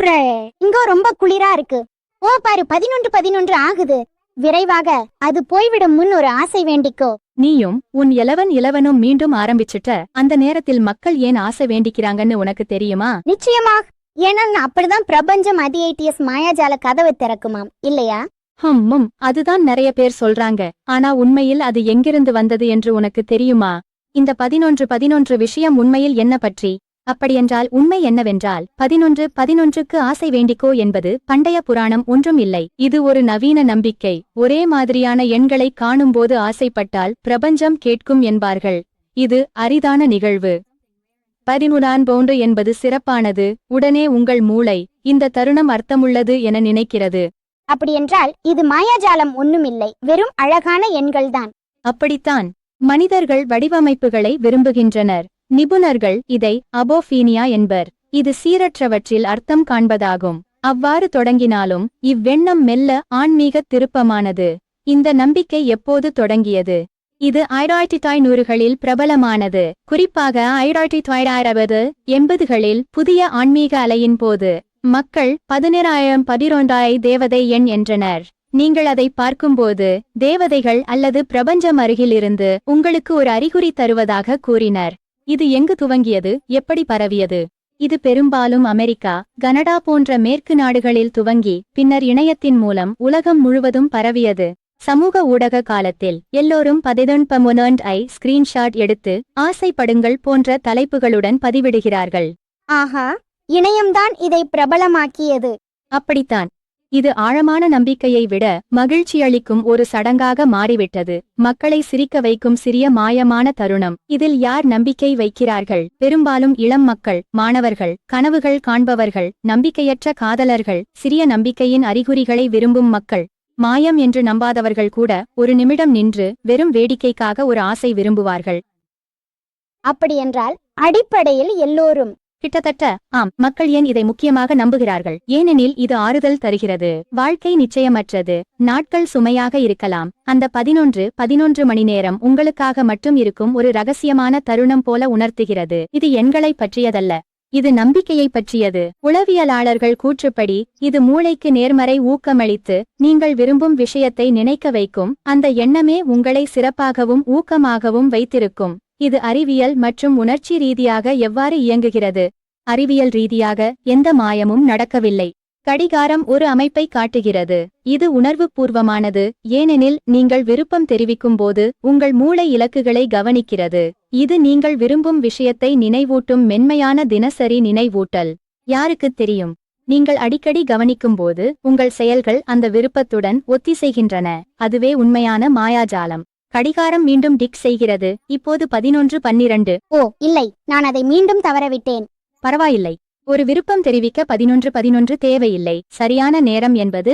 Afraid இங்க ரொம்ப குளிரா இருக்கு. ஓ பாரு பதினொன்று பதினொன்று ஆகுது. விரைவாக அது போய்விடும் முன் ஒரு ஆசை வேண்டிக்கோ. நீயும் உன் இலவன் இலவனும் மீண்டும் ஆரம்பிச்சுட்ட அந்த நேரத்தில் மக்கள் ஏன் ஆசை வேண்டிக்கிறாங்கன்னு உனக்கு தெரியுமா? நிச்சயமாக ஏனால் அப்படிதான் பிரபஞ்சம் அதிஐடிஎஸ் மாயாஜால கதவு திறக்குமாம். இல்லையா? ஹம்மும் அதுதான் நிறைய பேர் சொல்றாங்க. ஆனா உண்மையில் அது எங்கிருந்து வந்தது என்று உனக்கு தெரியுமா? இந்த பதினொன்று பதினொன்று விஷயம் உண்மையில் என்ன பற்றி? அப்படியென்றால் உண்மை என்னவென்றால் பதினொன்று பதினொன்றுக்கு ஆசை வேண்டிக்கோ என்பது பண்டைய புராணம் ஒன்றும் இல்லை. இது ஒரு நவீன நம்பிக்கை. ஒரே மாதிரியான எண்களை காணும்போது ஆசைப்பட்டால் பிரபஞ்சம் கேட்கும் என்பார்கள். இது அரிதான நிகழ்வு. பதினுடான் போன்று என்பது சிறப்பானது. உடனே உங்கள் மூளை இந்த தருணம் அர்த்தமுள்ளது என நினைக்கிறது. அப்படியென்றால் இது மாயாஜாலம் ஒண்ணுமில்லை. வெறும் அழகான எண்கள்தான். அப்படித்தான். மனிதர்கள் வடிவமைப்புகளை விரும்புகின்றனர். நிபுணர்கள் இதை அபோஃபீனியா என்பர். இது சீரற்றவற்றில் அர்த்தம் காண்பதாகும். அவ்வாறு தொடங்கினாலும் இவ்வெண்ணம் மெல்ல ஆன்மீக திருப்பமானது. இந்த நம்பிக்கை எப்போது தொடங்கியது? இது ஆயிரத்தி தொய்நூறுகளில் பிரபலமானது. குறிப்பாக ஆயிரத்தி தொள்ளாயிரவது எண்பதுகளில் புதிய ஆன்மீக அலையின் போது மக்கள் பதினேழாயிரம் பதினொன்றாய் தேவதை எண் என்றனர். நீங்கள் அதை பார்க்கும்போது தேவதைகள் அல்லது பிரபஞ்சம் அருகிலிருந்து உங்களுக்கு ஒரு அறிகுறி தருவதாக கூறினர். இது எங்கு துவங்கியது? எப்படி பரவியது? இது பெரும்பாலும் அமெரிக்கா கனடா போன்ற மேற்கு நாடுகளில் துவங்கி பின்னர் இணையத்தின் மூலம் உலகம் முழுவதும் பரவியது. சமூக ஊடக காலத்தில் எல்லோரும் பதினொன்பமுனண்ட் ஐ ஸ்கிரீன்ஷாட் எடுத்து ஆசைப்படுங்கள் போன்ற தலைப்புகளுடன் பதிவிடுகிறார்கள். ஆஹா இணையம்தான் இதை பிரபலமாக்கியது. அப்படித்தான். இது ஆழமான நம்பிக்கையை விட மகிழ்ச்சியளிக்கும் ஒரு சடங்காக மாறிவிட்டது. மக்களை சிரிக்க வைக்கும் சிறிய மாயமான தருணம். இதில் யார் நம்பிக்கை வைக்கிறார்கள்? பெரும்பாலும் இளம் மக்கள் மாணவர்கள் கனவுகள் காண்பவர்கள் நம்பிக்கையற்ற காதலர்கள் சிறிய நம்பிக்கையின் அறிகுறிகளை விரும்பும் மக்கள். மாயம் என்று நம்பாதவர்கள் கூட ஒரு நிமிடம் நின்று வெறும் வேடிக்கைக்காக ஒரு ஆசை விரும்புவார்கள். அப்படியென்றால் அடிப்படையில் எல்லோரும் கிட்டத்தட்ட ஆம் மக்கள் ஏன் இதை முக்கியமாக நம்புகிறார்கள்? ஏனெனில் இது ஆறுதல் தருகிறது. வாழ்க்கை நிச்சயமற்றது. நாட்கள் சுமையாக இருக்கலாம். அந்த பதினொன்று பதினொன்று மணி நேரம் உங்களுக்காக மட்டும் இருக்கும் ஒரு ரகசியமான தருணம் போல உணர்த்துகிறது. இது எண்களை பற்றியதல்ல. இது நம்பிக்கையை பற்றியது. உளவியலாளர்கள் கூற்றுப்படி இது மூளைக்கு நேர்மறை ஊக்கமளித்து நீங்கள் விரும்பும் விஷயத்தை நினைக்க வைக்கும் அந்த எண்ணமே உங்களை சிறப்பாகவும் ஊக்கமாகவும் வைத்திருக்கும். இது அறிவியல் மற்றும் உணர்ச்சி ரீதியாக எவ்வாறு இயங்குகிறது? அறிவியல் ரீதியாக எந்த மாயமும் நடக்கவில்லை. கடிகாரம் ஒரு அமைப்பை காட்டுகிறது. இது உணர்வுபூர்வமானது. ஏனெனில் நீங்கள் விருப்பம் தெரிவிக்கும் போது உங்கள் மூளை இலக்குகளை கவனிக்கிறது. இது நீங்கள் விரும்பும் விஷயத்தை நினைவூட்டும் மென்மையான தினசரி நினைவூட்டல். யாருக்குத் தெரியும்? நீங்கள் அடிக்கடி கவனிக்கும்போது உங்கள் செயல்கள் அந்த விருப்பத்துடன் ஒத்திசைகின்றன. அதுவே உண்மையான மாயாஜாலம். கடிகாரம் மீண்டும் டிக் செய்கிறது. இப்போது பதினொன்று பன்னிரண்டு. ஓ இல்லை. நான் அதை மீண்டும் தவறவிட்டேன். பரவாயில்லை. ஒரு விருப்பம் தெரிவிக்க பதினொன்று பதினொன்று தேவையில்லை. சரியான நேரம் என்பது